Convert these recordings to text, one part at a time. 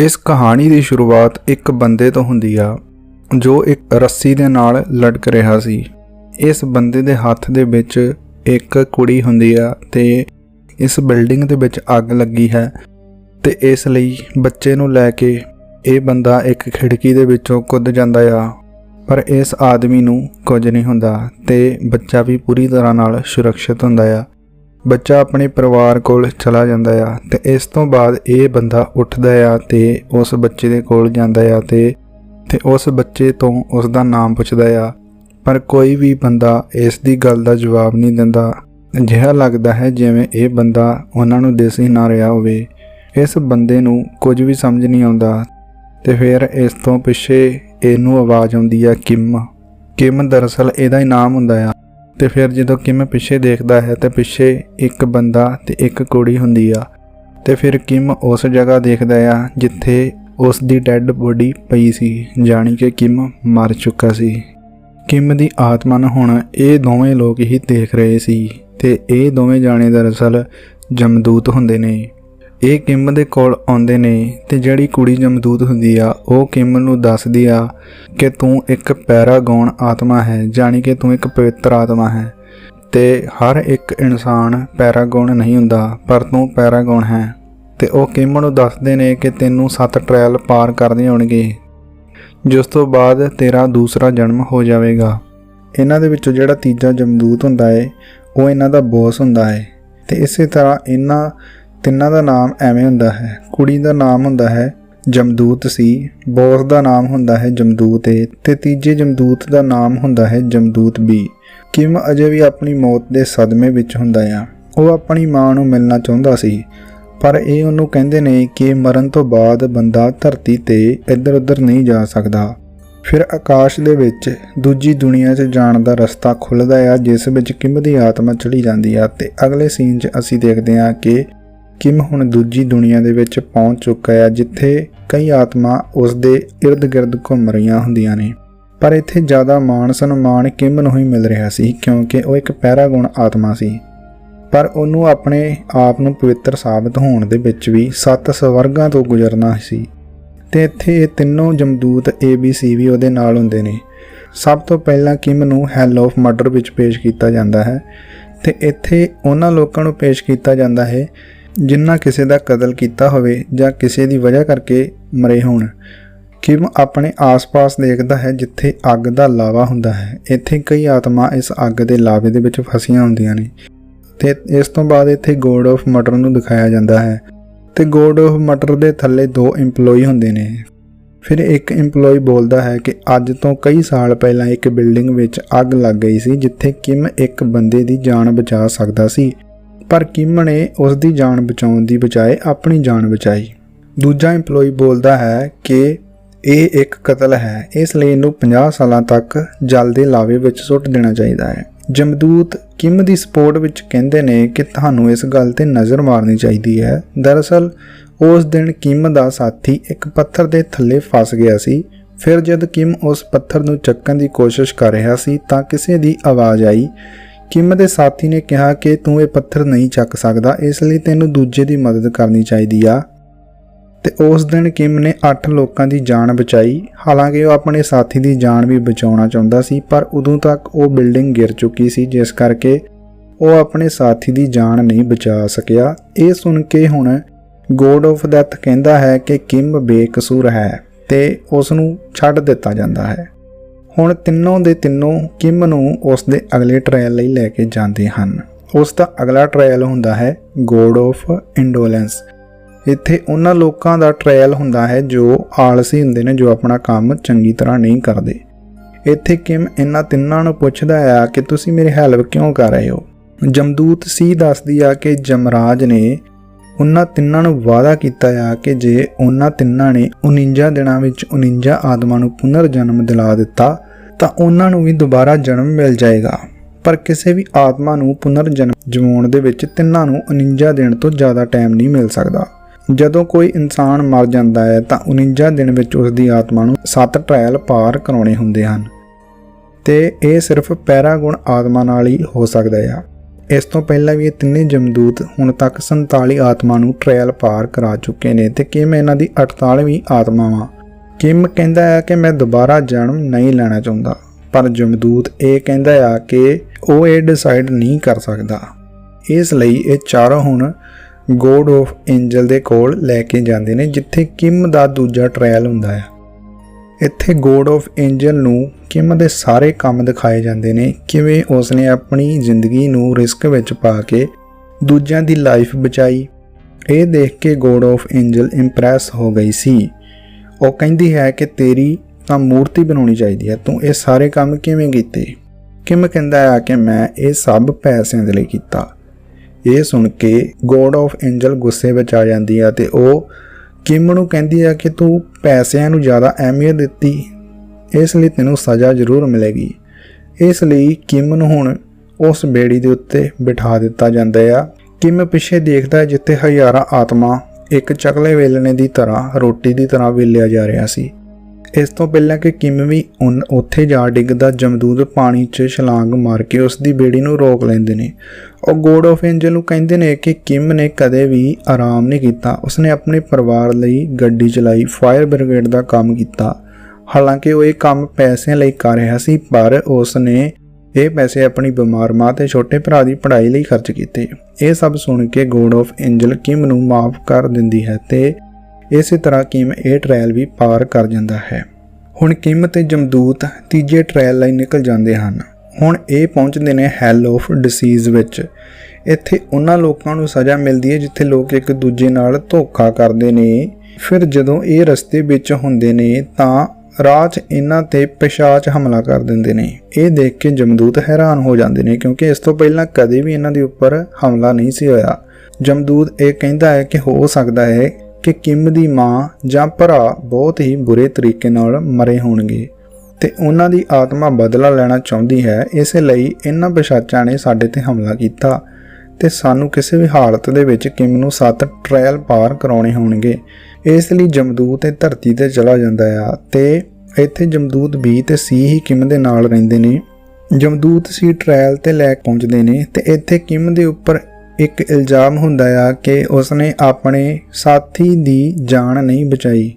ਇਸ ਕਹਾਣੀ ਦੀ ਸ਼ੁਰੂਆਤ ਇੱਕ ਬੰਦੇ ਤੋਂ ਹੁੰਦੀ ਆ, ਜੋ ਇੱਕ ਰੱਸੀ ਦੇ ਨਾਲ ਲਟਕ ਰਿਹਾ ਸੀ। ਇਸ ਬੰਦੇ ਦੇ ਹੱਥ ਦੇ ਵਿੱਚ ਇੱਕ ਕੁੜੀ ਹੁੰਦੀ ਆ ਤੇ ਇਸ ਬਿਲਡਿੰਗ ਦੇ ਵਿੱਚ ਅੱਗ ਲੱਗੀ ਹੈ ਤੇ ਇਸ ਲਈ ਬੱਚੇ ਨੂੰ ਲੈ ਕੇ ਇਹ ਬੰਦਾ ਇੱਕ ਖਿੜਕੀ ਦੇ ਵਿੱਚੋਂ ਕੁੱਦ ਜਾਂਦਾ ਆ। ਪਰ ਇਸ ਆਦਮੀ ਨੂੰ ਕੁਝ ਨਹੀਂ ਹੁੰਦਾ ਤੇ ਬੱਚਾ ਵੀ ਪੂਰੀ ਤਰ੍ਹਾਂ ਨਾਲ ਸੁਰੱਖਿਅਤ ਹੁੰਦਾ ਆ। ਬੱਚਾ ਆਪਣੇ ਪਰਿਵਾਰ ਕੋਲ ਚਲਾ ਜਾਂਦਾ ਆ ਤੇ ਇਸ ਤੋਂ ਬਾਅਦ ਇਹ ਬੰਦਾ ਉੱਠਦਾ ਆ ਤੇ ਉਸ ਬੱਚੇ ਦੇ ਕੋਲ ਜਾਂਦਾ ਆ ਤੇ ਤੇ ਉਸ ਬੱਚੇ ਤੋਂ ਉਸ ਦਾ ਨਾਮ ਪੁੱਛਦਾ ਆ। ਪਰ ਕੋਈ ਵੀ ਬੰਦਾ ਇਸ ਦੀ ਗੱਲ ਦਾ ਜਵਾਬ ਨਹੀਂ ਦਿੰਦਾ। ਅਜਿਹਾ ਲੱਗਦਾ ਹੈ ਜਿਵੇਂ ਇਹ ਬੰਦਾ ਉਹਨਾਂ ਨੂੰ ਦਿਸ ਹੀ ਨਾ ਰਿਹਾ ਹੋਵੇ। ਇਸ ਬੰਦੇ ਨੂੰ ਕੁਝ ਵੀ ਸਮਝ ਨਹੀਂ ਆਉਂਦਾ। ਤੇ ਫਿਰ ਇਸ ਤੋਂ ਪਿੱਛੇ ਇਹਨੂੰ ਆਵਾਜ਼ ਆਉਂਦੀ ਆ ਕਿਮ। ਕਿਮ ਦਰਅਸਲ ਇਹਦਾ ਹੀ ਨਾਮ ਹੁੰਦਾ ਆ। ਤੇ ਫਿਰ ਜਦੋਂ ਕਿਮ ਪਿੱਛੇ ਦੇਖਦਾ ਹੈ ਤੇ ਪਿੱਛੇ ਇੱਕ ਬੰਦਾ ਤੇ ਇੱਕ ਕੁੜੀ ਹੁੰਦੀ ਆ, ਤੇ ਫਿਰ ਕਿਮ ਉਸ ਜਗ੍ਹਾ ਦੇਖਦਾ ਆ ਜਿੱਥੇ ਉਸ ਦੀ ਡੈੱਡ ਬੋਡੀ ਪਈ ਸੀ, ਜਾਣੀ ਕਿ ਕਿਮ ਮਰ ਚੁੱਕਾ ਸੀ। ਕਿਮ ਦੀ ਆਤਮਾ ਨੂੰ ਹੁਣ ਇਹ ਦੋਵੇਂ ਲੋਕ ਹੀ ਦੇਖ ਰਹੇ ਸੀ, ਤੇ ਇਹ ਦੋਵੇਂ ਜਾਣੇ ਦਰਅਸਲ ਜਮਦੂਤ ਹੁੰਦੇ ਨੇ। ਇਹ ਕਿਮ ਦੇ ਕੋਲ ਆਉਂਦੇ ਨੇ ਤੇ ਜਿਹੜੀ ਕੁੜੀ ਜਮਦੂਤ ਹੁੰਦੀ ਆ, ਉਹ ਕਿਮ ਨੂੰ ਦੱਸਦੀ ਆ ਕਿ ਤੂੰ ਇੱਕ ਪੈਰਾਗੌਨ ਆਤਮਾ ਹੈ, ਜਾਣੀ ਕਿ ਤੂੰ ਇੱਕ ਪਵਿੱਤਰ ਆਤਮਾ ਹੈ। ਤੇ ਹਰ ਇੱਕ ਇਨਸਾਨ ਪੈਰਾਗੌਨ ਨਹੀਂ ਹੁੰਦਾ, ਪਰ ਤੂੰ ਪੈਰਾਗੌਨ ਹੈ। ਤੇ ਉਹ ਕਿਮ ਨੂੰ ਦੱਸਦੇ ਨੇ ਕਿ ਤੈਨੂੰ ਸੱਤ ਟ੍ਰਾਇਲ ਪਾਰ ਕਰਨੇ ਹੋਣਗੇ ਜਿਸ ਤੋਂ ਬਾਅਦ ਤੇਰਾ ਦੂਸਰਾ ਜਨਮ ਹੋ ਜਾਵੇਗਾ। ਇਹਨਾਂ ਦੇ ਵਿੱਚੋਂ ਜਿਹੜਾ ਤੀਜਾ ਜਮਦੂਤ ਹੁੰਦਾ ਏ, ਉਹ ਇਹਨਾਂ ਦਾ ਬੌਸ ਹੁੰਦਾ ਹੈ ਤੇ ਇਸੇ ਤਰ੍ਹਾਂ ਇਹਨਾਂ ਤਿੰਨਾਂ ਦਾ ਨਾਮ ਐਵੇਂ ਹੁੰਦਾ ਹੈ। ਕੁੜੀ ਦਾ ਨਾਮ ਹੁੰਦਾ ਹੈ ਜਮਦੂਤ ਸੀ ਬੌਸ ਦਾ ਨਾਮ ਹੁੰਦਾ ਹੈ ਜਮਦੂਤ ਏ ਤੇ ਤੀਜੇ ਜਮਦੂਤ ਦਾ ਨਾਮ ਹੁੰਦਾ ਹੈ ਜਮਦੂਤ ਬੀ। ਕਿਮ ਅਜੇ ਵੀ ਆਪਣੀ ਮੌਤ ਦੇ ਸਦਮੇ ਵਿੱਚ ਹੁੰਦਾ ਆ। ਉਹ ਆਪਣੀ ਮਾਂ ਨੂੰ ਮਿਲਣਾ ਚਾਹੁੰਦਾ ਸੀ, ਪਰ ਇਹ ਉਹਨੂੰ ਕਹਿੰਦੇ ਨੇ ਕਿ ਮਰਨ ਤੋਂ ਬਾਅਦ ਬੰਦਾ ਧਰਤੀ ਤੇ ਇੱਧਰ ਉੱਧਰ ਨਹੀਂ ਜਾ ਸਕਦਾ। ਫਿਰ ਆਕਾਸ਼ ਦੇ ਵਿੱਚ ਦੂਜੀ ਦੁਨੀਆ 'ਚ ਜਾਣ ਦਾ ਰਸਤਾ ਖੁੱਲਦਾ ਆ, ਜਿਸ ਵਿੱਚ ਕਿਮ ਦੀ ਆਤਮਾ ਚਲੀ ਜਾਂਦੀ ਆ ਤੇ ਅਗਲੇ ਸੀਨ 'ਚ ਅਸੀਂ ਦੇਖਦੇ ਹਾਂ ਕਿ ਕਿਮ ਹੁਣ ਦੂਜੀ ਦੁਨੀਆ ਦੇ ਵਿੱਚ ਪਹੁੰਚ ਚੁੱਕਾ ਹੈ, ਜਿੱਥੇ ਕਈ ਆਤਮਾ ਉਸ ਦੇ ird-gird ਘੁੰਮ ਰਹੀਆਂ ਹੁੰਦੀਆਂ ਨੇ। ਪਰ ਇੱਥੇ ਜ਼ਿਆਦਾ ਮਾਣ ਸਨਮਾਨ ਕਿਮ ਨੂੰ ਹੀ ਮਿਲ ਰਿਹਾ ਸੀ, ਕਿਉਂਕਿ ਉਹ ਇੱਕ ਪੈਰਾਗੁਣ ਆਤਮਾ ਸੀ। ਪਰ ਉਹਨੂੰ ਆਪਣੇ ਆਪ ਨੂੰ ਪਵਿੱਤਰ ਸਾਬਤ ਹੋਣ ਦੇ ਵਿੱਚ ਵੀ ਸੱਤ ਸਵਰਗਾਂ ਤੋਂ ਗੁਜ਼ਰਨਾ ਸੀ। ਤੇ ਇੱਥੇ ਇਹ ਤਿੰਨੋਂ ਜਮਦੂਤ ABC ਵੀ ਉਹਦੇ ਨਾਲ ਹੁੰਦੇ ਨੇ। ਸਭ ਤੋਂ ਪਹਿਲਾਂ ਕਿਮ ਨੂੰ ਹੈਲ ਆਫ ਮਰਡਰ ਵਿੱਚ ਪੇਸ਼ ਕੀਤਾ ਜਾਂਦਾ ਹੈ। ਤੇ ਇੱਥੇ ਉਹਨਾਂ ਲੋਕਾਂ ਨੂੰ ਪੇਸ਼ ਕੀਤਾ ਜਾਂਦਾ ਹੈ ਜਿਨ੍ਹਾਂ ਕਿਸੇ ਦਾ ਕਤਲ ਕੀਤਾ ਹੋਵੇ ਜਾਂ ਕਿਸੇ ਦੀ ਵਜ੍ਹਾ ਕਰਕੇ ਮਰੇ ਹੋਣ, ਕਿਮ ਆਪਣੇ ਆਸ-ਪਾਸ ਦੇਖਦਾ ਹੈ ਜਿੱਥੇ ਅੱਗ ਦਾ ਲਾਵਾ ਹੁੰਦਾ ਹੈ। ਇੱਥੇ ਕਈ ਆਤਮਾ ਇਸ ਅੱਗ ਦੇ ਲਾਵੇ ਦੇ ਵਿੱਚ ਫਸੀਆਂ ਹੁੰਦੀਆਂ ਨੇ ਤੇ ਇਸ ਤੋਂ ਬਾਅਦ ਇੱਥੇ ਗੋਡ ਆਫ ਮਟਰ ਨੂੰ ਦਿਖਾਇਆ ਜਾਂਦਾ ਹੈ ਤੇ ਗੋਡ ਆਫ ਮਟਰ ਦੇ ਥੱਲੇ ਦੋ EMPLOYE ਹੁੰਦੇ ਨੇ। ਫਿਰ ਇੱਕ EMPLOYE ਬੋਲਦਾ ਹੈ ਕਿ ਅੱਜ ਤੋਂ ਕਈ ਸਾਲ ਪਹਿਲਾਂ ਇੱਕ ਬਿਲਡਿੰਗ ਵਿੱਚ ਅੱਗ ਲੱਗ ਗਈ ਸੀ, ਜਿੱਥੇ ਕਿਮ ਇੱਕ ਬੰਦੇ ਦੀ ਜਾਨ ਬਚਾ ਸਕਦਾ ਸੀ। ਪਰ ਕਿਮ ਨੇ ਉਸ ਦੀ ਜਾਨ ਬਚਾਉਣ ਦੀ ਬਜਾਏ ਆਪਣੀ ਜਾਨ ਬਚਾਈ? ਦੂਜਾ EMPLOYE ਬੋਲਦਾ ਹੈ ਕਿ ਇਹ ਇੱਕ ਕਤਲ ਹੈ। ਇਸ ਲਈ ਇਹਨੂੰ 50 ਸਾਲਾਂ ਤੱਕ ਜਲ ਦੇ ਲਾਵੇ ਵਿੱਚ ਸੁੱਟ ਦੇਣਾ ਚਾਹੀਦਾ ਹੈ। ਜਮਦੂਤ ਕਿਮ ਦੀ ਸਪੋਰਟ ਵਿੱਚ ਕਹਿੰਦੇ ਨੇ ਕਿ ਤੁਹਾਨੂੰ ਇਸ ਗੱਲ ਤੇ ਨਜ਼ਰ ਮਾਰਨੀ ਚਾਹੀਦੀ ਹੈ। ਦਰਅਸਲ, ਉਸ ਦਿਨ ਕਿਮ ਦਾ ਸਾਥੀ ਇੱਕ ਪੱਥਰ ਦੇ ਥੱਲੇ ਫਸ ਗਿਆ ਸੀ। ਫਿਰ ਜਦ ਕਿਮ ਉਸ ਪੱਥਰ ਨੂੰ ਚੱਕਣ ਦੀ ਕੋਸ਼ਿਸ਼ ਕਰ ਰਿਹਾ ਸੀ ਤਾਂ ਕਿਸੇ ਦੀ ਆਵਾਜ਼ ਆਈ ਕਿਮ ਦੇ ਸਾਥੀ ਨੇ ਕਿਹਾ ਕਿ ਤੂੰ ਇਹ ਪੱਥਰ ਨਹੀਂ ਚੱਕ ਸਕਦਾ, ਇਸ ਲਈ ਤੈਨੂੰ ਦੂਜੇ ਦੀ ਮਦਦ ਕਰਨੀ ਚਾਹੀਦੀ ਆ। ਤੇ ਉਸ ਦਿਨ ਕਿਮ ਨੇ 8 ਲੋਕਾਂ ਦੀ ਜਾਨ ਬਚਾਈ। ਹਾਲਾਂਕਿ ਉਹ ਆਪਣੇ ਸਾਥੀ ਦੀ ਜਾਨ ਵੀ ਬਚਾਉਣਾ ਚਾਹੁੰਦਾ ਸੀ, ਪਰ ਉਦੋਂ ਤੱਕ ਉਹ ਬਿਲਡਿੰਗ ਗਿਰ ਚੁੱਕੀ ਸੀ, ਜਿਸ ਕਰਕੇ ਉਹ ਆਪਣੇ ਸਾਥੀ ਦੀ ਜਾਨ ਨਹੀਂ ਬਚਾ ਸਕਿਆ। ਇਹ ਸੁਣ ਕੇ ਹੁਣ ਗੋਡ ਆਫ ਡੈਥ ਕਹਿੰਦਾ ਹੈ ਕਿ ਕਿਮ ਬੇਕਸੂਰ ਹੈ ਤੇ ਉਸ ਨੂੰ ਛੱਡ ਦਿੱਤਾ ਜਾਂਦਾ ਹੈ। ਹੁਣ ਤਿੰਨੋਂ ਦੇ ਤਿੰਨੋਂ ਕਿਮ ਨੂੰ ਉਸ ਦੇ ਅਗਲੇ ਟ੍ਰਾਇਲ ਲਈ ਲੈ ਕੇ ਜਾਂਦੇ ਹਨ। ਉਸ ਦਾ ਅਗਲਾ ਟ੍ਰਾਇਲ ਹੁੰਦਾ ਹੈ ਗੋਡ ਆਫ ਇੰਡੋਲੈਂਸ ਇੱਥੇ ਉਹਨਾਂ ਲੋਕਾਂ ਦਾ ਟ੍ਰਾਇਲ ਹੁੰਦਾ ਹੈ ਜੋ ਆਲਸੀ ਹੁੰਦੇ ਨੇ, ਜੋ ਆਪਣਾ ਕੰਮ ਚੰਗੀ ਤਰ੍ਹਾਂ ਨਹੀਂ ਕਰਦੇ। ਇੱਥੇ ਕਿਮ ਇਹਨਾਂ ਤਿੰਨਾਂ ਨੂੰ ਪੁੱਛਦਾ ਆ ਕਿ ਤੁਸੀਂ ਮੇਰੀ ਹੈਲਪ ਕਿਉਂ ਕਰ ਰਹੇ ਹੋ? ਜਮਦੂਤ ਸੀ ਦੱਸਦੀ ਆ ਕਿ ਜਮਰਾਜ ਨੇ ਉਹਨਾਂ ਤਿੰਨਾਂ ਨੂੰ ਵਾਅਦਾ ਕੀਤਾ ਆ ਕਿ ਜੇ ਉਹਨਾਂ ਤਿੰਨਾਂ ਨੇ 49 ਦਿਨਾਂ ਵਿੱਚ 49 ਆਤਮਾ ਨੂੰ ਪੁਨਰ ਜਨਮ ਦਿਲਾ ਦਿੱਤਾ, ਤਾਂ ਉਹਨਾਂ ਨੂੰ ਵੀ ਦੁਬਾਰਾ ਜਨਮ ਮਿਲ ਜਾਏਗਾ। ਪਰ ਕਿਸੇ ਵੀ ਆਤਮਾ ਨੂੰ ਪੁਨਰ ਜਨਮ ਜਮਾਉਣ ਦੇ ਵਿੱਚ ਤਿੰਨਾਂ ਨੂੰ 49 ਦਿਨ ਤੋਂ ਜ਼ਿਆਦਾ ਟਾਈਮ ਨਹੀਂ ਮਿਲ ਸਕਦਾ। ਜਦੋਂ ਕੋਈ ਇਨਸਾਨ ਮਰ ਜਾਂਦਾ ਹੈ, ਤਾਂ 49 ਦਿਨ ਵਿੱਚ ਉਸ ਦੀ ਆਤਮਾ ਨੂੰ 7 ਟ੍ਰਾਇਲ ਪਾਰ ਕਰਾਉਣੇ ਹੁੰਦੇ ਹਨ। ਤੇ ਇਹ ਸਿਰਫ ਪੈਰਾਗੁਣ ਆਤਮਾ ਨਾਲ ਹੀ ਹੋ ਸਕਦਾ ਹੈ ਇਸ ਤੋਂ ਪਹਿਲਾਂ ਵੀ ਇਹ ਤਿੰਨੇ ਜਮਦੂਤ ਹੁਣ ਤੱਕ 47 ਆਤਮਾ ਨੂੰ ਟ੍ਰਾਇਲ ਪਾਰ ਕਰਾ ਚੁੱਕੇ ਨੇ ਤੇ ਕਿਮ ਇਹਨਾਂ ਦੀ 48ਵੀਂ ਆਤਮਾ ਵਾ। ਕਿਮ ਕਹਿੰਦਾ ਹੈ ਕਿ ਮੈਂ ਦੁਬਾਰਾ ਜਨਮ ਨਹੀਂ ਲੈਣਾ ਚਾਹੁੰਦਾ, ਪਰ ਜਮਦੂਤ ਇਹ ਕਹਿੰਦਾ ਆ ਕਿ ਉਹ ਇਹ ਡਿਸਾਈਡ ਨਹੀਂ ਕਰ ਸਕਦਾ। ਇਸ ਲਈ ਇਹ ਚਾਰੋਂ ਹੁਣ ਗੋਡ ਆਫ ਐਂਜਲ ਦੇ ਕੋਲ ਲੈ ਕੇ ਜਾਂਦੇ ਨੇ, ਜਿੱਥੇ ਕਿਮ ਦਾ ਦੂਜਾ ਟ੍ਰਾਇਲ ਹੁੰਦਾ ਹੈ ਇੱਥੇ ਗੋਡ ਆਫ ਐਂਜਲ ਨੂੰ ਕਿਮ ਦੇ ਸਾਰੇ ਕੰਮ ਦਿਖਾਏ ਜਾਂਦੇ ਨੇ, ਕਿਵੇਂ ਉਸਨੇ ਆਪਣੀ ਜ਼ਿੰਦਗੀ ਨੂੰ ਰਿਸਕ ਵਿੱਚ ਪਾ ਕੇ ਦੂਜਿਆਂ ਦੀ ਲਾਈਫ ਬਚਾਈ। ਇਹ ਦੇਖ ਕੇ ਗੋਡ ਆਫ ਐਂਜਲ ਇੰਪ੍ਰੈਸ ਹੋ ਗਈ ਸੀ। ਉਹ ਕਹਿੰਦੀ ਹੈ ਕਿ ਤੇਰੀ ਤਾਂ ਮੂਰਤੀ ਬਣਾਉਣੀ ਚਾਹੀਦੀ ਹੈ, ਤੂੰ ਇਹ ਸਾਰੇ ਕੰਮ ਕਿਵੇਂ ਕੀਤੇ? ਕਿਮ ਕਹਿੰਦਾ ਆ ਕਿ ਮੈਂ ਇਹ ਸਭ ਪੈਸਿਆਂ ਦੇ ਲਈ ਕੀਤਾ। ਇਹ ਸੁਣ ਕੇ ਗੋਡ ਆਫ ਐਂਜਲ ਗੁੱਸੇ ਵਿੱਚ ਆ ਜਾਂਦੀ ਹੈ ਤੇ ਉਹ ਕਿਮ ਨੂੰ ਕਹਿੰਦੀ ਆ ਕਿ ਤੂੰ ਪੈਸਿਆਂ ਨੂੰ ਜ਼ਿਆਦਾ ਅਹਿਮੀਅਤ ਦਿੱਤੀ, ਇਸ ਲਈ ਤੈਨੂੰ ਸਜ਼ਾ ਜ਼ਰੂਰ ਮਿਲੇਗੀ। ਇਸ ਲਈ ਕਿਮ ਨੂੰ ਹੁਣ ਉਸ ਬੇੜੀ ਦੇ ਉੱਤੇ ਬਿਠਾ ਦਿੱਤਾ ਜਾਂਦਾ ਆ। ਕਿਮ ਪਿੱਛੇ ਦੇਖਦਾ ਜਿੱਥੇ ਹਜ਼ਾਰਾਂ ਆਤਮਾ ਇੱਕ ਚਕਲੇ ਵੇਲਣੇ ਦੀ ਤਰ੍ਹਾਂ, ਰੋਟੀ ਦੀ ਤਰ੍ਹਾਂ ਵੇਲਿਆ ਜਾ ਰਿਹਾ ਸੀ। ਇਸ ਤੋਂ ਪਹਿਲਾਂ ਕਿ ਕਿਮ ਵੀ ਉਨ- ਉੱਥੇ ਜਾ ਡਿੱਗਦਾ, ਜਮਦੂਦ ਪਾਣੀ 'ਚ ਛਲਾਂਗ ਮਾਰ ਕੇ ਉਸ ਦੀ ਬੇੜੀ ਨੂੰ ਰੋਕ ਲੈਂਦੇ ਨੇ। ਉਹ ਗੋਡ ਆਫ ਐਂਜਲ ਨੂੰ ਕਹਿੰਦੇ ਨੇ ਕਿ ਕਿਮ ਨੇ ਕਦੇ ਵੀ ਆਰਾਮ ਨਹੀਂ ਕੀਤਾ। ਉਸਨੇ ਆਪਣੇ ਪਰਿਵਾਰ ਲਈ ਗੱਡੀ ਚਲਾਈ, ਫਾਇਰ ਬ੍ਰਿਗੇਡ ਦਾ ਕੰਮ ਕੀਤਾ। ਹਾਲਾਂਕਿ ਉਹ ਇਹ ਕੰਮ ਪੈਸਿਆਂ ਲਈ ਕਰ ਰਿਹਾ ਸੀ, ਪਰ ਉਸ ਨੇ ਇਹ ਪੈਸੇ ਆਪਣੀ ਬਿਮਾਰ ਮਾਂ ਤੇ ਛੋਟੇ ਭਰਾ ਦੀ ਪੜ੍ਹਾਈ ਲਈ ਖਰਚ ਕੀਤੇ। ਇਹ ਸਭ ਸੁਣ ਕੇ ਗੋਡ ਆਫ ਐਂਜਲ ਕਿਮ ਨੂੰ ਮਾਫ ਕਰ ਦਿੰਦੀ ਹੈ ਤੇ ਇਸੇ ਤਰ੍ਹਾਂ ਕਿਮ ਇਹ ਟ੍ਰਾਇਲ ਵੀ ਪਾਰ ਕਰ ਜਾਂਦਾ ਹੈ। ਹੁਣ ਕਿਮ ਤੇ ਜਮਦੂਤ ਤੀਜੇ ਟ੍ਰਾਇਲ ਲਈ ਨਿਕਲ ਜਾਂਦੇ ਹਨ। ਹੁਣ ਇਹ ਪਹੁੰਚਦੇ ਨੇ ਹੈਲ ਆਫ ਡਿਸੀਜ਼ ਵਿੱਚ। ਇੱਥੇ ਉਹਨਾਂ ਲੋਕਾਂ ਨੂੰ ਸਜ਼ਾ ਮਿਲਦੀ ਹੈ ਜਿੱਥੇ ਲੋਕ ਇੱਕ ਦੂਜੇ ਨਾਲ ਧੋਖਾ ਕਰਦੇ ਨੇ। ਫਿਰ ਜਦੋਂ ਇਹ ਰਸਤੇ ਵਿੱਚ ਹੁੰਦੇ ਨੇ ਤਾਂ ਰਾਹ 'ਚ ਇਹਨਾਂ ਤੇ ਪਿਸ਼ਾਚ ਹਮਲਾ ਕਰ ਦਿੰਦੇ ਨੇ। ਇਹ ਦੇਖ ਕੇ ਜਮਦੂਤ ਹੈਰਾਨ ਹੋ ਜਾਂਦੇ ਨੇ ਕਿਉਂਕਿ ਇਸ ਤੋਂ ਪਹਿਲਾਂ ਕਦੇ ਵੀ ਇਹਨਾਂ ਦੇ ਉੱਪਰ ਹਮਲਾ ਨਹੀਂ ਸੀ ਹੋਇਆ। ਜਮਦੂਤ ਇਹ ਕਹਿੰਦਾ ਹੈ ਕਿ ਹੋ ਸਕਦਾ ਹੈ ਕਿ ਕਿਮ ਦੀ ਮਾਂ ਜਾਂ ਭਰਾ ਬਹੁਤ ਹੀ ਬੁਰੇ ਤਰੀਕੇ ਨਾਲ ਮਰੇ ਹੋਣਗੇ ਤੇ ਉਹਨਾਂ ਦੀ ਆਤਮਾ ਬਦਲਾ ਲੈਣਾ ਚਾਹੁੰਦੀ ਹੈ, ਇਸੇ ਲਈ ਇਹਨਾਂ ਪਿਸ਼ਾਚਾਂ ਨੇ ਸਾਡੇ ਤੇ ਹਮਲਾ ਕੀਤਾ ਤੇ ਸਾਨੂੰ ਕਿਸੇ ਵੀ ਹਾਲਤ ਦੇ ਵਿੱਚ ਕਿਮ ਨੂੰ ਸੱਤ ਟ੍ਰਾਇਲ ਪਾਰ ਕਰਾਉਣੇ ਹੋਣਗੇ। ਇਸ ਲਈ ਜਮਦੂਤ ਇਹ ਧਰਤੀ ਤੇ ਚਲਾ ਜਾਂਦਾ ਆ ਤੇ ਇੱਥੇ ਜਮਦੂਤ ਬੀ ਤੇ ਸੀ ਹੀ ਕਿਮ ਦੇ ਨਾਲ ਰਹਿੰਦੇ ਨੇ। ਜਮਦੂਤ ਸੀ ਟ੍ਰਾਇਲ ਤੇ ਲੈ ਪਹੁੰਚਦੇ ਨੇ ਤੇ ਇੱਥੇ ਕਿਮ ਦੇ ਉੱਪਰ ਇੱਕ ਇਲਜ਼ਾਮ ਹੁੰਦਾ ਆ ਕਿ ਉਸਨੇ ਆਪਣੇ ਸਾਥੀ ਦੀ ਜਾਨ ਨਹੀਂ ਬਚਾਈ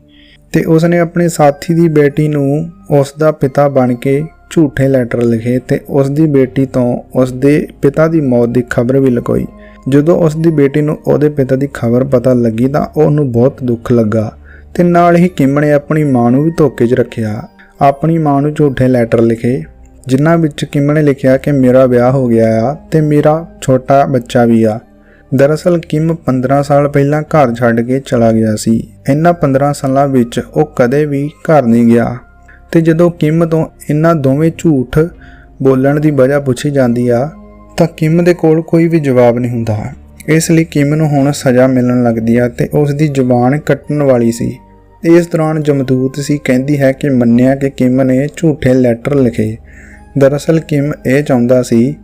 ਤੇ ਉਸਨੇ ਆਪਣੇ ਸਾਥੀ ਦੀ ਬੇਟੀ ਨੂੰ ਉਸ ਦਾ ਪਿਤਾ ਬਣ ਕੇ ਝੂਠੇ ਲੈਟਰ ਲਿਖੇ ਤੇ ਉਸ ਦੀ ਬੇਟੀ ਤੋਂ ਉਸ ਦੇ ਪਿਤਾ ਦੀ ਮੌਤ ਦੀ ਖਬਰ ਵੀ ਲਗਾਈ ਜਦੋਂ ਉਸ ਦੀ ਬੇਟੀ ਨੂੰ ਉਹਦੇ ਪਿਤਾ ਦੀ ਖਬਰ ਪਤਾ ਲੱਗੀ ਤਾਂ ਉਹਨੂੰ ਬਹੁਤ ਦੁੱਖ ਲੱਗਾ ਤੇ ਨਾਲ ਹੀ ਕਿਮ ਨੇ ਆਪਣੀ ਮਾਂ ਨੂੰ ਵੀ ਧੋਖੇ 'ਚ ਰੱਖਿਆ। ਆਪਣੀ ਮਾਂ ਨੂੰ ਝੂਠੇ ਲੈਟਰ ਲਿਖੇ ਜਿਨ੍ਹਾਂ ਵਿੱਚ ਕਿਮ ਨੇ ਲਿਖਿਆ ਕਿ ਮੇਰਾ ਵਿਆਹ ਹੋ ਗਿਆ ਆ ਤੇ ਮੇਰਾ ਛੋਟਾ ਬੱਚਾ ਵੀ ਆ। ਦਰਅਸਲ ਕਿਮ 15 ਸਾਲ ਪਹਿਲਾਂ ਘਰ ਛੱਡ ਕੇ ਚਲਾ ਗਿਆ ਸੀ। ਇਹਨਾਂ 15 ਸਾਲਾਂ ਵਿੱਚ ਉਹ ਕਦੇ ਵੀ ਘਰ ਨਹੀਂ ਗਿਆ। ਤੇ ਜਦੋਂ ਕਿਮ ਤੋਂ ਇਹਨਾਂ ਦੋਵੇਂ ਝੂਠ ਬੋਲਣ ਦੀ ਵਜ੍ਹਾ ਪੁੱਛੀ ਜਾਂਦੀ ਆ, ਤਾਂ ਕਿਮ ਦੇ ਕੋਲ ਕੋਈ ਵੀ ਜਵਾਬ ਨਹੀਂ ਹੁੰਦਾ। ਇਸ ਲਈ ਕਿਮ ਨੂੰ ਹੁਣ ਸਜ਼ਾ ਮਿਲਣ ਲੱਗਦੀ ਆ ਤੇ ਉਸ ਦੀ ਜ਼ੁਬਾਨ ਕੱਟਣ ਵਾਲੀ ਸੀ। ਇਸ ਦੌਰਾਨ ਜਮਦੂਤ ਸੀ, ਕਹਿੰਦੀ ਹੈ ਕਿ ਮੰਨਿਆ ਕਿ ਕਿਮ ਨੇ ਝੂਠੇ ਲੈਟਰ ਲਿਖੇ। ਦਰਅਸਲ ਕਿਮ ਇਹ ਚਾਹੁੰਦਾ ਸੀ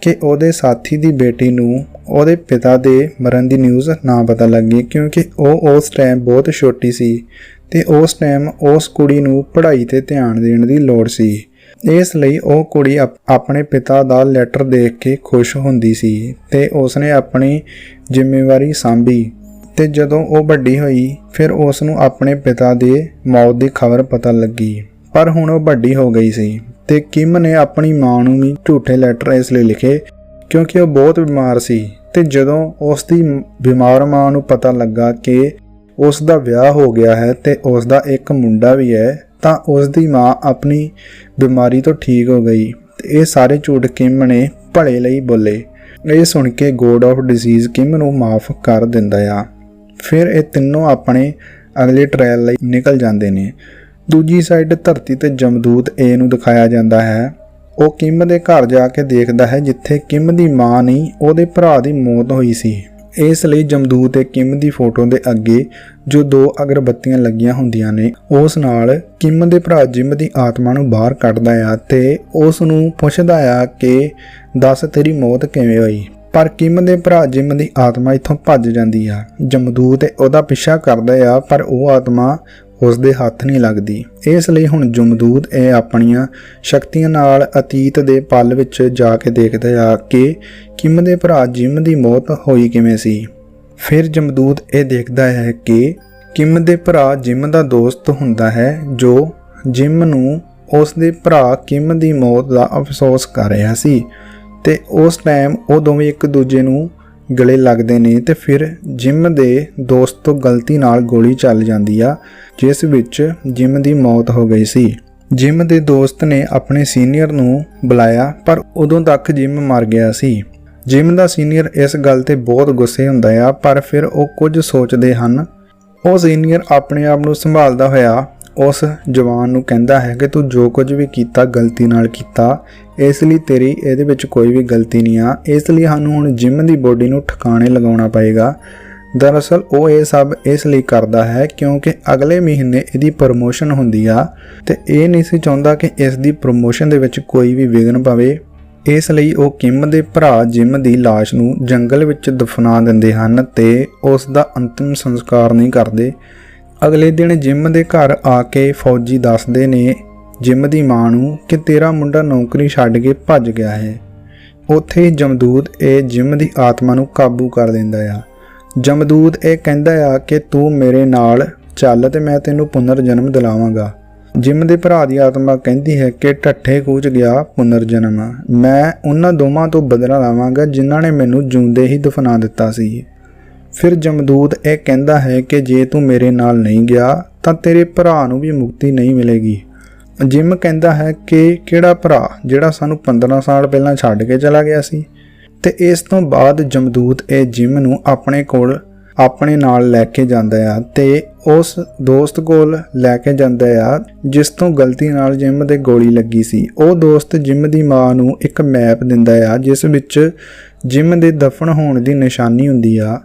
ਕਿ ਉਹਦੇ ਸਾਥੀ ਦੀ ਬੇਟੀ ਨੂੰ ਉਹਦੇ ਪਿਤਾ ਦੇ ਮਰਨ ਦੀ ਨਿਊਜ਼ ਨਾ ਪਤਾ ਲੱਗੇ ਕਿਉਂਕਿ ਉਹ ਉਸ ਟਾਈਮ ਬਹੁਤ ਛੋਟੀ ਸੀ ਤੇ ਉਸ ਟਾਈਮ ਉਸ ਕੁੜੀ ਨੂੰ ਪੜ੍ਹਾਈ ਤੇ ਧਿਆਨ ਦੇਣ ਦੀ ਲੋੜ ਸੀ। ਇਸ ਲਈ ਉਹ ਕੁੜੀ ਆਪ- ਆਪਣੇ ਪਿਤਾ ਦਾ ਲੈਟਰ ਦੇਖ ਕੇ ਖੁਸ਼ ਹੁੰਦੀ ਸੀ ਤੇ ਉਸਨੇ ਆਪਣੀ ਜ਼ਿੰਮੇਵਾਰੀ ਸੰਭੀ ਤੇ ਜਦੋਂ ਉਹ ਵੱਡੀ ਹੋਈ, ਫਿਰ ਉਸ ਨੂੰ ਆਪਣੇ ਪਿਤਾ ਦੇ ਮੌਤ ਦੀ ਖਬਰ ਪਤਾ ਲੱਗੀ। ਪਰ ਹੁਣ ਉਹ ਵੱਡੀ ਹੋ ਗਈ ਸੀ। ਤੇ ਕਿਮ ਨੇ ਆਪਣੀ ਮਾਂ ਨੂੰ ਵੀ ਝੂਠੇ ਲੈਟਰ ਇਸ ਲਈ ਲਿਖੇ ਕਿਉਂਕਿ ਉਹ ਬਹੁਤ ਬਿਮਾਰ ਸੀ ਤੇ ਜਦੋਂ ਉਸ ਦੀ ਬਿਮਾਰ ਮਾਂ ਨੂੰ ਪਤਾ ਲੱਗਾ ਕਿ ਉਸ ਦਾ ਵਿਆਹ ਹੋ ਗਿਆ ਹੈ ਤੇ ਉਸ ਦਾ ਇੱਕ ਮੁੰਡਾ ਵੀ ਹੈ, ਤਾਂ ਉਸ ਦੀ ਮਾਂ ਆਪਣੀ ਬਿਮਾਰੀ ਤੋਂ ਠੀਕ ਹੋ ਗਈ ਤੇ ਇਹ ਸਾਰੇ ਝੂਠ ਕਿਮ ਨੇ ਭਲੇ ਲਈ ਬੋਲੇ। ਇਹ ਸੁਣ ਕੇ ਗੋਡ ਆਫ ਡਿਜ਼ੀਜ਼ ਕਿਮ ਨੂੰ ਮਾਫ ਕਰ ਦਿੰਦਾ ਆ। ਫਿਰ ਇਹ ਤਿੰਨੋਂ ਆਪਣੇ ਅਗਲੇ ਟ੍ਰਾਇਲ ਲਈ ਨਿਕਲ ਜਾਂਦੇ ਨੇ। ਦੂਜੀ ਸਾਈਡ ਧਰਤੀ ਤੇ ਜਮਦੂਤ ਏ ਨੂੰ ਦਿਖਾਇਆ ਜਾਂਦਾ ਹੈ। ਉਹ ਕਿਮ ਦੇ ਘਰ ਜਾ ਕੇ ਦੇਖਦਾ ਹੈ, ਜਿੱਥੇ ਕਿਮ ਦੀ ਮਾਂ ਨਹੀਂ, ਉਹਦੇ ਭਰਾ ਦੀ ਮੌਤ ਹੋਈ ਸੀ। ਇਸ ਲਈ ਜਮਦੂਤ ਤੇ ਕਿਮ ਦੀ ਫੋਟੋ ਦੇ ਅੱਗੇ ਜੋ ਦੋ ਅਗਰਬੱਤੀਆਂ ਲੱਗੀਆਂ ਹੁੰਦੀਆਂ ਨੇ, ਉਸ ਨਾਲ ਕਿਮ ਦੇ ਭਰਾ ਜਿਮ ਦੀ ਆਤਮਾ ਨੂੰ ਬਾਹਰ ਕੱਢਦਾ ਆ ਤੇ ਉਸ ਨੂੰ ਪੁੱਛਦਾ ਆ ਕਿ, ਦੱਸ ਤੇਰੀ ਮੌਤ ਕਿਵੇਂ ਹੋਈ? ਪਰ ਕਿਮ ਦੇ ਭਰਾ ਜਿਮ ਦੀ ਆਤਮਾ ਇੱਥੋਂ ਭੱਜ ਜਾਂਦੀ ਆ। ਜਮਦੂਤ ਉਹਦਾ ਪਿੱਛਾ ਕਰਦਾ ਆ, ਪਰ ਉਹ ਆਤਮਾ ਉਸ ਦੇ ਹੱਥ ਨਹੀਂ ਲੱਗਦੀ। ਇਸ ਲਈ ਹੁਣ ਜਮਦੂਦ ਇਹ ਆਪਣੀਆਂ ਸ਼ਕਤੀਆਂ ਨਾਲ ਅਤੀਤ ਦੇ ਪਲ ਵਿੱਚ ਜਾ ਕੇ ਦੇਖਦਾ ਆ ਕਿ ਕਿਮ ਦੇ ਭਰਾ ਜਿਮ ਦੀ ਮੌਤ ਹੋਈ ਕਿਵੇਂ ਸੀ। ਫਿਰ ਜਮਦੂਦ ਇਹ ਦੇਖਦਾ ਹੈ ਕਿ ਕਿਮ ਦੇ ਭਰਾ ਜਿਮ ਦਾ ਦੋਸਤ ਹੁੰਦਾ ਹੈ, ਜੋ ਜਿਮ ਨੂੰ ਉਸ ਦੇ ਭਰਾ ਕਿਮ ਦੀ ਮੌਤ ਦਾ ਅਫਸੋਸ ਕਰ ਰਿਹਾ ਸੀ ਤੇ ਉਸ ਟਾਈਮ ਉਹ ਦੋਵੇਂ ਇੱਕ ਦੂਜੇ ਨੂੰ ਗਲੇ ਲੱਗਦੇ ਨੇ ਤੇ ਫਿਰ ਜਿਮ ਦੇ ਦੋਸਤ ਤੋਂ ਗਲਤੀ ਨਾਲ ਗੋਲੀ ਚੱਲ ਜਾਂਦੀ ਆ ਜਿਸ ਵਿੱਚ ਜਿਮ ਦੀ ਮੌਤ ਹੋ ਗਈ ਸੀ। ਜਿਮ ਦੇ ਦੋਸਤ ਨੇ ਆਪਣੇ ਸੀਨੀਅਰ ਨੂੰ ਬੁਲਾਇਆ, ਪਰ ਉਦੋਂ ਤੱਕ ਜਿਮ ਮਰ ਗਿਆ ਸੀ। ਜਿਮ ਦਾ ਸੀਨੀਅਰ ਇਸ ਗੱਲ ਤੇ ਬਹੁਤ ਗੁੱਸੇ ਹੁੰਦਾ ਆ, ਪਰ ਫਿਰ ਉਹ ਕੁਝ ਸੋਚਦੇ ਹਨ। ਉਹ ਸੀਨੀਅਰ ਆਪਣੇ ਆਪ ਨੂੰ ਸੰਭਾਲਦਾ ਹੋਇਆ ਉਸ ਜਵਾਨ ਨੂੰ ਕਹਿੰਦਾ ਹੈ ਕਿ ਤੂੰ ਜੋ ਕੁਝ ਵੀ ਕੀਤਾ, ਗਲਤੀ ਨਾਲ ਕੀਤਾ, ਇਸ ਲਈ ਤੇਰੀ ਇਹਦੇ ਵਿੱਚ ਕੋਈ ਵੀ ਗਲਤੀ ਨਹੀਂ ਆ। ਇਸ ਲਈ ਸਾਨੂੰ ਹੁਣ ਜਿਮ ਦੀ ਬੋਡੀ ਨੂੰ ਠਿਕਾਣੇ ਲਗਾਉਣਾ ਪਏਗਾ। ਦਰਅਸਲ ਉਹ ਇਹ ਸਭ ਇਸ ਲਈ ਕਰਦਾ ਹੈ ਕਿਉਂਕਿ ਅਗਲੇ ਮਹੀਨੇ ਇਹਦੀ ਪ੍ਰਮੋਸ਼ਨ ਹੁੰਦੀ ਆ ਤੇ ਇਹ ਨਹੀਂ ਸੀ ਚਾਹੁੰਦਾ ਕਿ ਇਸ ਦੀ ਪ੍ਰਮੋਸ਼ਨ ਦੇ ਵਿੱਚ ਕੋਈ ਵੀ ਵਿਘਨ ਪਵੇ। ਇਸ ਲਈ ਉਹ ਕਿਮ ਦੇ ਭਰਾ ਜਿਮ ਦੀ ਲਾਸ਼ ਨੂੰ ਜੰਗਲ ਵਿੱਚ ਦਫਨਾ ਦਿੰਦੇ ਹਨ ਤੇ ਉਸ ਦਾ ਅੰਤਿਮ ਸੰਸਕਾਰ ਨਹੀਂ ਕਰਦੇ। ਅਗਲੇ ਦਿਨ ਜਿਮ ਦੇ ਘਰ ਆ ਕੇ ਫੌਜੀ ਦੱਸਦੇ ਨੇ, ਜਿਮ ਦੀ ਮਾਂ ਨੂੰ ਕਿ ਤੇਰਾ ਮੁੰਡਾ ਨੌਕਰੀ ਛੱਡ ਕੇ ਭੱਜ ਗਿਆ ਹੈ। ਉੱਥੇ ਹੀ ਜਮਦੂਦ ਇਹ ਜਿਮ ਦੀ ਆਤਮਾ ਨੂੰ ਕਾਬੂ ਕਰ ਦਿੰਦਾ ਆ। ਜਮਦੂਦ ਇਹ ਕਹਿੰਦਾ ਆ ਕਿ ਤੂੰ ਮੇਰੇ ਨਾਲ ਚੱਲ ਤੇ ਮੈਂ ਤੈਨੂੰ ਪੁਨਰ ਜਨਮ ਦਿਲਾਵਾਂਗਾ। ਜਿਮ ਦੇ ਭਰਾ ਦੀ ਆਤਮਾ ਕਹਿੰਦੀ ਹੈ ਕਿ ਢੱਠੇ ਕੂਚ ਗਿਆ ਪੁਨਰ ਜਨਮ ਮੈਂ ਉਹਨਾਂ ਦੋਵਾਂ ਤੋਂ ਬਦਲਾ ਲਾਵਾਂਗਾ ਜਿਨ੍ਹਾਂ ਨੇ ਮੈਨੂੰ ਜਿਉਂਦੇ ਹੀ ਦਫਨਾ ਦਿੱਤਾ ਸੀ। ਫਿਰ ਜਮਦੂਤ ਇਹ ਕਹਿੰਦਾ ਹੈ ਕਿ ਜੇ ਤੂੰ ਮੇਰੇ ਨਾਲ ਨਹੀਂ ਗਿਆ ਤਾਂ ਤੇਰੇ ਭਰਾ ਨੂੰ ਵੀ ਮੁਕਤੀ ਨਹੀਂ ਮਿਲੇਗੀ। ਜਿਮ ਕਹਿੰਦਾ ਹੈ ਕਿ ਕਿਹੜਾ ਭਰਾ ਜਿਹੜਾ ਸਾਨੂੰ 15 ਸਾਲ ਪਹਿਲਾਂ ਛੱਡ ਕੇ ਚਲਾ ਗਿਆ ਸੀ? ਤੇ ਇਸ ਤੋਂ ਬਾਅਦ ਜਮਦੂਤ ਇਹ ਜਿਮ ਨੂੰ ਆਪਣੇ ਕੋਲ, ਆਪਣੇ ਨਾਲ ਲੈ ਕੇ ਜਾਂਦਾ ਆ ਤੇ ਉਸ ਦੋਸਤ ਕੋਲ ਲੈ ਕੇ ਜਾਂਦਾ ਆ, ਜਿਸ ਤੋਂ ਗਲਤੀ ਨਾਲ ਜਿਮ ਦੇ ਗੋਲੀ ਲੱਗੀ ਸੀ। ਉਹ ਦੋਸਤ ਜਿਮ ਦੀ ਮਾਂ ਨੂੰ ਇੱਕ ਮੈਪ ਦਿੰਦਾ ਆ, ਜਿਸ ਵਿੱਚ ਜਿਮ ਦੇ ਦਫਨ ਹੋਣ ਦੀ ਨਿਸ਼ਾਨੀ ਹੁੰਦੀ ਆ।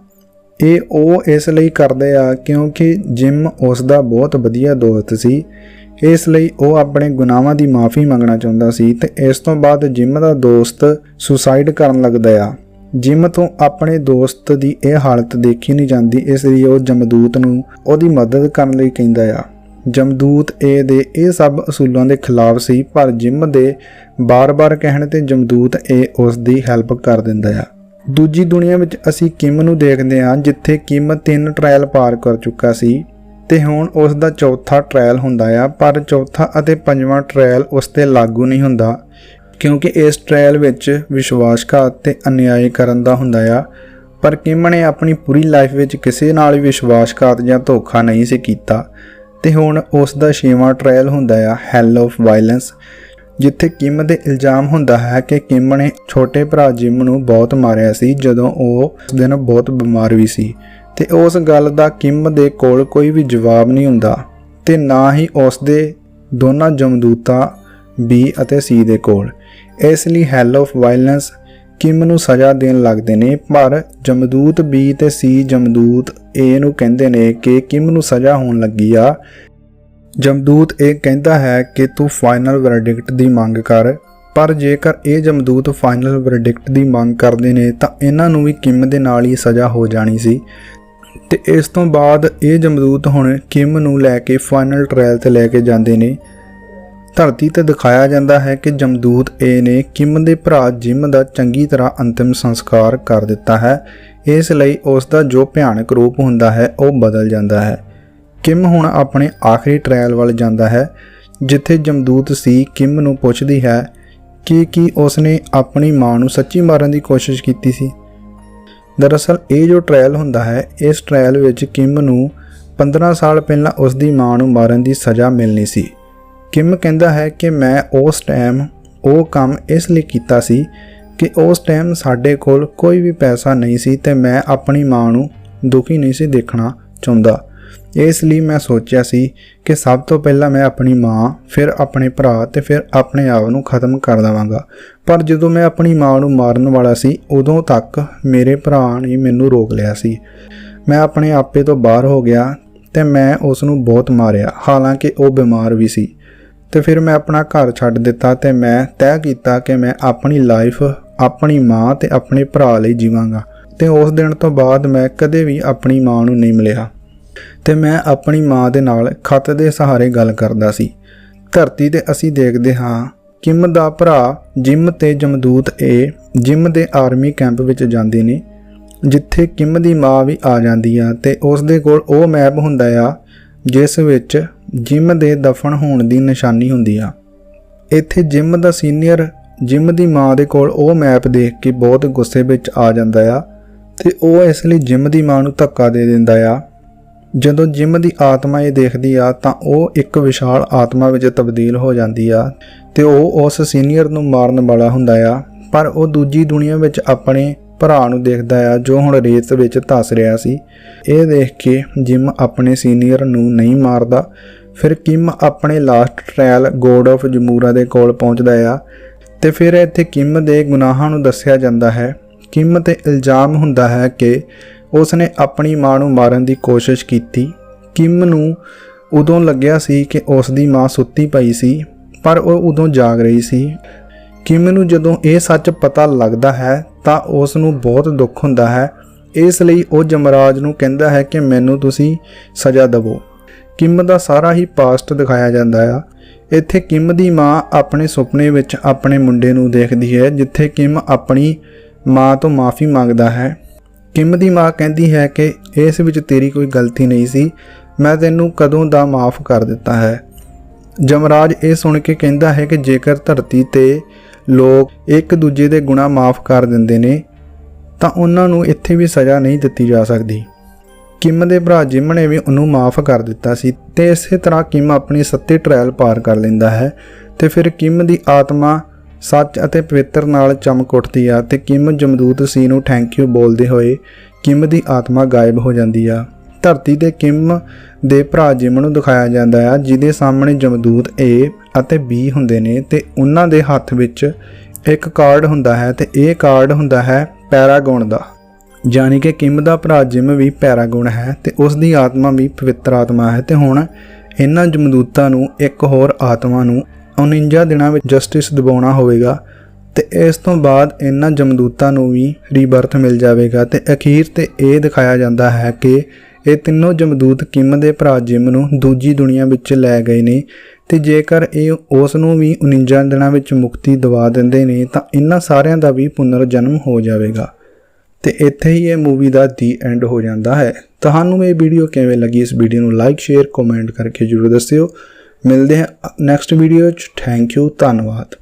ਇਹ ਉਹ ਇਸ ਲਈ ਕਰਦੇ ਆ ਕਿਉਂਕਿ ਜਿਮ ਉਸ ਦਾ ਬਹੁਤ ਵਧੀਆ ਦੋਸਤ ਸੀ। ਇਸ ਲਈ ਉਹ ਆਪਣੇ ਗੁਨਾਹਾਂ ਦੀ ਮਾਫੀ ਮੰਗਣਾ ਚਾਹੁੰਦਾ ਸੀ ਤੇ ਇਸ ਤੋਂ ਬਾਅਦ ਜਿਮ ਦਾ ਦੋਸਤ ਸੁਸਾਈਡ ਕਰਨ ਲੱਗਦਾ ਆ। ਜਿਮ ਤੋਂ ਆਪਣੇ ਦੋਸਤ ਦੀ ਇਹ ਹਾਲਤ ਦੇਖੀ ਨਹੀਂ ਜਾਂਦੀ, ਇਸ ਲਈ ਉਹ ਜਮਦੂਤ ਨੂੰ ਉਹਦੀ ਮਦਦ ਕਰਨ ਲਈ ਕਹਿੰਦਾ ਆ। ਜਮਦੂਤ ਏ ਦੇ ਇਹ ਸਭ ਅਸੂਲਾਂ ਦੇ ਖਿਲਾਫ ਸੀ, ਪਰ ਜਿਮ ਦੇ ਬਾਰ-ਬਾਰ ਕਹਿਣ ਤੇ ਜਮਦੂਤ ਏ ਉਸ ਦੀ ਹੈਲਪ ਕਰ ਦਿੰਦਾ ਆ। ਦੂਜੀ ਦੁਨੀਆ ਵਿੱਚ ਅਸੀਂ ਕਿਮ ਨੂੰ ਦੇਖਦੇ ਹਾਂ, ਜਿੱਥੇ ਕਿਮ ਤਿੰਨ ਟ੍ਰਾਇਲ ਪਾਰ ਕਰ ਚੁੱਕਾ ਸੀ। ਤੇ ਹੁਣ ਉਸ ਦਾ ਚੌਥਾ ਟ੍ਰਾਇਲ ਹੁੰਦਾ ਆ, ਪਰ ਚੌਥਾ ਅਤੇ ਪੰਜਵਾਂ ਟ੍ਰਾਇਲ ਉਸ ਤੇ ਲਾਗੂ ਨਹੀਂ ਹੁੰਦਾ, ਕਿਉਂਕਿ ਇਸ ਟ੍ਰਾਇਲ ਵਿੱਚ ਵਿਸ਼ਵਾਸਘਾਤ ਤੇ ਅਨਿਆਏ ਕਰਨ ਦਾ ਹੁੰਦਾ ਆ। ਪਰ ਕਿਮ ਨੇ ਆਪਣੀ ਪੂਰੀ ਲਾਈਫ ਵਿੱਚ ਕਿਸੇ ਨਾਲ ਵੀ ਵਿਸ਼ਵਾਸਘਾਤ ਜਾਂ ਧੋਖਾ ਨਹੀਂ ਸੀ ਕੀਤਾ, ਤੇ ਹੁਣ ਉਸ ਦਾ ਛੇਵਾਂ ਟ੍ਰਾਇਲ ਹੁੰਦਾ ਆ ਹੈਲ ਆਫ ਵਾਇਲੈਂਸ ਜਿੱਥੇ ਕਿਮ ਦੇ ਇਲਜ਼ਾਮ ਹੁੰਦਾ ਹੈ ਕਿ ਕਿਮ ਨੇ ਛੋਟੇ ਭਰਾ ਜਿਮ ਨੂੰ ਬਹੁਤ ਮਾਰਿਆ ਸੀ, ਜਦੋਂ ਉਹ ਉਸ ਦਿਨ ਬਹੁਤ ਬਿਮਾਰ ਵੀ ਸੀ। ਤੇ ਉਸ ਗੱਲ ਦਾ ਕਿਮ ਦੇ ਕੋਲ ਕੋਈ ਵੀ ਜਵਾਬ ਨਹੀਂ ਹੁੰਦਾ ਤੇ ਨਾ ਹੀ ਉਸ ਦੇ ਦੋਨਾਂ ਜਮਦੂਤਾਂ ਬੀ ਅਤੇ ਸੀ ਦੇ ਕੋਲ। ਇਸ ਲਈ ਹੈਲ ਆਫ ਵਾਇਲੈਂਸ ਕਿਮ ਨੂੰ ਸਜ਼ਾ ਦੇਣ ਲੱਗਦੇ ਨੇ, ਪਰ ਜਮਦੂਤ ਬੀ ਤੇ ਸੀ ਜਮਦੂਤ ਏ ਨੂੰ ਕਹਿੰਦੇ ਨੇ ਕਿ ਕਿਮ ਨੂੰ ਸਜ਼ਾ ਹੋਣ ਲੱਗੀ ਆ। ਜਮਦੂਤ ਇਹ ਕਹਿੰਦਾ ਹੈ ਕਿ ਤੂੰ ਫਾਈਨਲ ਵਰਡਿਕਟ ਦੀ ਮੰਗ ਕਰ, ਪਰ ਜੇਕਰ ਇਹ ਜਮਦੂਤ ਫਾਈਨਲ ਵਰਡਿਕਟ ਦੀ ਮੰਗ ਕਰਦੇ ਨੇ ਤਾਂ ਇਹਨਾਂ ਨੂੰ ਵੀ ਕਿਮ ਦੇ ਨਾਲ ਹੀ ਸਜ਼ਾ ਹੋ ਜਾਣੀ ਸੀ। ਤੇ ਇਸ ਤੋਂ ਬਾਅਦ ਇਹ ਜਮਦੂਤ ਹੁਣ ਕਿਮ ਨੂੰ ਲੈ ਕੇ ਫਾਈਨਲ ਟ੍ਰਾਇਲ ਤੇ ਲੈ ਕੇ ਜਾਂਦੇ ਨੇ। ਧਰਤੀ ਤੇ ਦਿਖਾਇਆ ਜਾਂਦਾ ਹੈ ਕਿ ਜਮਦੂਤ ਏ ਨੇ ਕਿਮ ਦੇ ਭਰਾ ਜਿਮ ਦਾ ਚੰਗੀ ਤਰ੍ਹਾਂ ਅੰਤਿਮ ਸੰਸਕਾਰ ਕਰ ਦਿੱਤਾ ਹੈ। ਇਸ ਲਈ ਉਸ ਦਾ ਜੋ ਭਿਆਨਕ ਰੂਪ ਹੁੰਦਾ ਹੈ, ਉਹ ਬਦਲ ਜਾਂਦਾ ਹੈ। ਕਿਮ ਹੁਣ ਆਪਣੇ ਆਖਰੀ ਟ੍ਰਾਇਲ ਵੱਲ ਜਾਂਦਾ ਹੈ, ਜਿੱਥੇ ਜਮਦੂਤ ਸੀ ਕਿਮ ਨੂੰ ਪੁੱਛਦੀ ਹੈ ਕਿ ਕੀ ਉਸਨੇ ਆਪਣੀ ਮਾਂ ਨੂੰ ਸੱਚੀ ਮਾਰਨ ਦੀ ਕੋਸ਼ਿਸ਼ ਕੀਤੀ ਸੀ। ਦਰਅਸਲ ਇਹ ਜੋ ਟ੍ਰਾਇਲ ਹੁੰਦਾ ਹੈ, ਇਸ ਟ੍ਰਾਇਲ ਵਿੱਚ ਕਿਮ ਨੂੰ 15 ਸਾਲ ਪਹਿਲਾਂ ਉਸ ਦੀ ਮਾਂ ਨੂੰ ਮਾਰਨ ਦੀ ਸਜ਼ਾ ਮਿਲਣੀ ਸੀ। ਕਿਮ ਕਹਿੰਦਾ ਹੈ ਕਿ ਮੈਂ ਉਸ ਟਾਈਮ ਉਹ ਕੰਮ ਇਸ ਲਈ ਕੀਤਾ ਸੀ ਕਿ ਉਸ ਟਾਈਮ ਸਾਡੇ ਕੋਲ ਕੋਈ ਵੀ ਪੈਸਾ ਨਹੀਂ ਸੀ ਤੇ ਮੈਂ ਆਪਣੀ ਮਾਂ ਨੂੰ ਦੁਖੀ ਨਹੀਂ ਸੀ ਦੇਖਣਾ ਚਾਹੁੰਦਾ। ਇਸ ਲਈ ਮੈਂ ਸੋਚਿਆ ਸੀ ਕਿ ਸਭ ਤੋਂ ਪਹਿਲਾਂ ਮੈਂ ਆਪਣੀ ਮਾਂ, ਫਿਰ ਆਪਣੇ ਭਰਾ ਤੇ ਫਿਰ ਆਪਣੇ ਆਪ ਨੂੰ ਖਤਮ ਕਰ ਦਵਾਂਗਾ। ਪਰ ਜਦੋਂ ਮੈਂ ਆਪਣੀ ਮਾਂ ਨੂੰ ਮਾਰਨ ਵਾਲਾ ਸੀ, ਉਦੋਂ ਤੱਕ ਮੇਰੇ ਭਰਾ ਨੇ ਮੈਨੂੰ ਰੋਕ ਲਿਆ ਸੀ। ਮੈਂ ਆਪਣੇ ਆਪੇ ਤੋਂ ਬਾਹਰ ਹੋ ਗਿਆ ਤੇ ਮੈਂ ਉਸ ਨੂੰ ਬਹੁਤ ਮਾਰਿਆ, ਹਾਲਾਂਕਿ ਉਹ ਬਿਮਾਰ ਵੀ ਸੀ। ਤੇ ਫਿਰ ਮੈਂ ਆਪਣਾ ਘਰ ਛੱਡ ਦਿੱਤਾ ਤੇ ਮੈਂ ਤੈਅ ਕੀਤਾ ਕਿ ਮੈਂ ਆਪਣੀ ਲਾਈਫ ਆਪਣੀ ਮਾਂ ਤੇ ਆਪਣੇ ਭਰਾ ਲਈ ਜੀਵਾਂਗਾ। ਤੇ ਉਸ ਦਿਨ ਤੋਂ ਬਾਅਦ ਮੈਂ ਕਦੇ ਵੀ ਆਪਣੀ ਮਾਂ ਨੂੰ ਨਹੀਂ ਮਿਲਿਆ। ਤੇ ਮੈਂ ਆਪਣੀ ਮਾਂ ਦੇ ਨਾਲ ਖਤ ਦੇ ਸਹਾਰੇ ਗੱਲ ਕਰਦਾ ਸੀ। ਧਰਤੀ ਤੇ ਅਸੀਂ ਦੇਖਦੇ ਹਾਂ ਕਿਮ ਦਾ ਭਰਾ ਜਿਮ ਤੇ ਜਮਦੂਤ ਏ, ਜਿਮ ਦੇ ਆਰਮੀ ਕੈਂਪ ਵਿੱਚ ਜਾਂਦੇ ਨੇ, ਜਿੱਥੇ ਕਿਮ ਦੀ ਮਾਂ ਵੀ ਆ ਜਾਂਦੀ ਆ ਤੇ ਉਸ ਦੇ ਕੋਲ ਉਹ ਮੈਪ ਹੁੰਦਾ ਆ, ਜਿਸ ਵਿੱਚ ਜਿਮ ਦੇ ਦਫਨ ਹੋਣ ਦੀ ਨਿਸ਼ਾਨੀ ਹੁੰਦੀ ਆ। ਇੱਥੇ ਜਿਮ ਦਾ ਸੀਨੀਅਰ, ਜਿਮ ਦੀ ਮਾਂ ਦੇ ਕੋਲ ਉਹ ਮੈਪ ਦੇਖ ਕੇ ਬਹੁਤ ਗੁੱਸੇ ਵਿੱਚ ਆ ਜਾਂਦਾ ਆ ਤੇ ਉਹ ਇਸ ਲਈ ਜਿਮ ਦੀ ਮਾਂ ਨੂੰ ਧੱਕਾ ਦੇ ਦਿੰਦਾ ਆ। ਜਦੋਂ ਜਿਮ ਦੀ ਆਤਮਾ ਇਹ ਦੇਖਦੀ ਆ, ਤਾਂ ਉਹ ਇੱਕ ਵਿਸ਼ਾਲ ਆਤਮਾ ਵਿੱਚ ਤਬਦੀਲ ਹੋ ਜਾਂਦੀ ਆ ਤੇ ਉਹ ਉਸ ਸੀਨੀਅਰ ਨੂੰ ਮਾਰਨ ਵਾਲਾ ਹੁੰਦਾ ਆ। ਪਰ ਉਹ ਦੂਜੀ ਦੁਨੀਆ ਵਿੱਚ ਆਪਣੇ ਭਰਾ ਨੂੰ ਦੇਖਦਾ ਆ, ਜੋ ਹੁਣ ਰੇਤ ਵਿੱਚ ਧੱਸ ਰਿਹਾ ਸੀ। ਇਹ ਦੇਖ ਕੇ ਜਿਮ ਆਪਣੇ ਸੀਨੀਅਰ ਨੂੰ ਨਹੀਂ ਮਾਰਦਾ। ਫਿਰ ਕਿਮ ਆਪਣੇ ਲਾਸਟ ਟ੍ਰਾਇਲ ਗੋਡ ਆਫ ਜਮੂਰਾ ਦੇ ਕੋਲ ਪਹੁੰਚਦਾ ਆ ਤੇ ਫਿਰ ਇੱਥੇ ਕਿਮ ਦੇ ਗੁਨਾਹਾਂ ਨੂੰ ਦੱਸਿਆ ਜਾਂਦਾ ਹੈ। ਕਿਮ ਤੇ ਇਲਜ਼ਾਮ ਹੁੰਦਾ ਹੈ ਕਿ ਉਸਨੇ ਆਪਣੀ ਮਾਂ ਨੂੰ ਮਾਰਨ ਦੀ ਕੋਸ਼ਿਸ਼ ਕੀਤੀ। ਕਿਮ ਨੂੰ ਉਦੋਂ ਲੱਗਿਆ ਸੀ ਕਿ ਉਸ ਦੀ ਮਾਂ ਸੁੱਤੀ ਪਈ ਸੀ, ਪਰ ਉਹ ਉਦੋਂ ਜਾਗ ਰਹੀ ਸੀ। ਕਿਮ ਨੂੰ ਜਦੋਂ ਇਹ ਸੱਚ ਪਤਾ ਲੱਗਦਾ ਹੈ, ਤਾਂ ਉਸ ਨੂੰ ਬਹੁਤ ਦੁੱਖ ਹੁੰਦਾ ਹੈ। ਇਸ ਲਈ ਉਹ ਜਮਰਾਜ ਨੂੰ ਕਹਿੰਦਾ ਹੈ ਕਿ ਮੈਨੂੰ ਤੁਸੀਂ ਸਜ਼ਾ ਦਿਵੋ। ਕਿਮ ਦਾ ਸਾਰਾ ਹੀ ਪਾਸਟ ਦਿਖਾਇਆ ਜਾਂਦਾ ਆ। ਇੱਥੇ ਕਿਮ ਦੀ ਮਾਂ ਆਪਣੇ ਸੁਪਨੇ ਵਿੱਚ ਆਪਣੇ ਮੁੰਡੇ ਨੂੰ ਦੇਖਦੀ ਹੈ, ਜਿੱਥੇ ਕਿਮ ਆਪਣੀ ਮਾਂ ਤੋਂ ਮਾਫੀ ਮੰਗਦਾ ਹੈ। ਕਿਮ ਦੀ ਮਾਂ ਕਹਿੰਦੀ ਹੈ ਕਿ ਇਸ ਵਿੱਚ ਤੇਰੀ ਕੋਈ ਗਲਤੀ ਨਹੀਂ ਸੀ, ਮੈਂ ਤੈਨੂੰ ਕਦੋਂ ਦਾ ਮਾਫ ਕਰ ਦਿੱਤਾ ਹੈ। ਜਮਰਾਜ ਇਹ ਸੁਣ ਕੇ ਕਹਿੰਦਾ ਹੈ ਕਿ ਜੇਕਰ ਧਰਤੀ ਤੇ ਲੋਕ ਇੱਕ ਦੂਜੇ ਦੇ ਗੁਨਾਹ ਮਾਫ ਕਰ ਦਿੰਦੇ ਨੇ, ਤਾਂ ਉਹਨਾਂ ਨੂੰ ਇੱਥੇ ਵੀ ਸਜ਼ਾ ਨਹੀਂ ਦਿੱਤੀ ਜਾ ਸਕਦੀ। ਕਿਮ ਦੇ ਭਰਾ ਜਿਮ ਨੇ ਵੀ ਉਹਨੂੰ ਮਾਫ ਕਰ ਦਿੱਤਾ ਸੀ ਤੇ ਇਸੇ ਤਰ੍ਹਾਂ ਕਿਮ ਆਪਣੀ ਸੱਤੇ ਟ੍ਰਾਇਲ ਪਾਰ ਕਰ ਲੈਂਦਾ ਹੈ ਤੇ ਫਿਰ ਕਿਮ ਦੀ ਆਤਮਾ ਸੱਚ ਅਤੇ ਪਵਿੱਤਰ ਨਾਲ ਚਮਕ ਉੱਠਦੀ ਆ ਤੇ ਕਿਮ ਜਮਦੂਤ ਸੀ ਨੂੰ ਥੈਂਕ ਯੂ ਬੋਲਦੇ ਹੋਏ ਕਿਮ ਦੀ ਆਤਮਾ ਗਾਇਬ ਹੋ ਜਾਂਦੀ ਆ। ਧਰਤੀ ਤੇ ਕਿਮ ਦੇ ਭਰਾ ਜਿਮ ਨੂੰ ਦਿਖਾਇਆ ਜਾਂਦਾ ਆ, ਜਿਹਦੇ ਸਾਹਮਣੇ ਜਮਦੂਤ A ਅਤੇ B ਹੁੰਦੇ ਨੇ ਤੇ ਉਹਨਾਂ ਦੇ ਹੱਥ ਵਿੱਚ ਇੱਕ ਕਾਰਡ ਹੁੰਦਾ ਹੈ ਤੇ ਇਹ ਕਾਰਡ ਹੁੰਦਾ ਹੈ ਪੈਰਾਗੋਨ ਦਾ। ਯਾਨੀ ਕਿ ਕਿਮ ਦਾ ਭਰਾ ਜਿਮ ਵੀ ਪੈਰਾਗੋਨ ਹੈ ਤੇ ਉਸ ਦੀ ਆਤਮਾ ਵੀ ਪਵਿੱਤਰ ਆਤਮਾ ਹੈ ਤੇ ਹੁਣ ਇਹਨਾਂ ਜਮਦੂਤਾਂ ਨੂੰ ਇੱਕ ਹੋਰ ਆਤਮਾ ਨੂੰ 49 ਦਿਨਾਂ ਵਿੱਚ ਜਸਟਿਸ ਦਿਵਾਉਣਾ ਹੋਵੇਗਾ ਤੇ ਇਸ ਤੋਂ ਬਾਅਦ ਇਹਨਾਂ ਜਮਦੂਤਾਂ ਨੂੰ ਵੀ ਰੀਬਰਥ ਮਿਲ ਜਾਵੇਗਾ ਤੇ ਅਖੀਰ ਤੇ ਇਹ ਦਿਖਾਇਆ ਜਾਂਦਾ ਹੈ ਕਿ ਇਹ ਤਿੰਨੋਂ ਜਮਦੂਤ ਕਿਮ ਦੇ ਭਰਾ ਜਿਮ ਨੂੰ ਦੂਜੀ ਦੁਨੀਆ ਵਿੱਚ ਲੈ ਗਏ ਨੇ ਤੇ ਜੇਕਰ ਇਹ ਉਸ ਨੂੰ ਵੀ 49 ਦਿਨਾਂ ਵਿੱਚ ਮੁਕਤੀ ਦਿਵਾ ਦਿੰਦੇ ਨੇ ਤਾਂ ਇਹਨਾਂ ਸਾਰਿਆਂ ਦਾ ਵੀ ਪੁਨਰ ਜਨਮ ਹੋ ਜਾਵੇਗਾ। ਤੇ ਇੱਥੇ ਹੀ ਇਹ ਮੂਵੀ ਦਾ ਦੀ ਐਂਡ ਹੋ ਜਾਂਦਾ ਹੈ। ਤੁਹਾਨੂੰ ਇਹ ਵੀਡੀਓ ਕਿਵੇਂ ਲੱਗੀ ਇਸ ਵੀਡੀਓ ਨੂੰ ਲਾਈਕ ਸ਼ੇਅਰ ਕਮੈਂਟ ਕਰਕੇ ਜਰੂਰ ਦੱਸਿਓ। ਮਿਲਦੇ ਹਾਂ ਨੈਕਸਟ ਵੀਡੀਓ 'ਚ ਥੈਂਕ ਯੂ ਧੰਨਵਾਦ।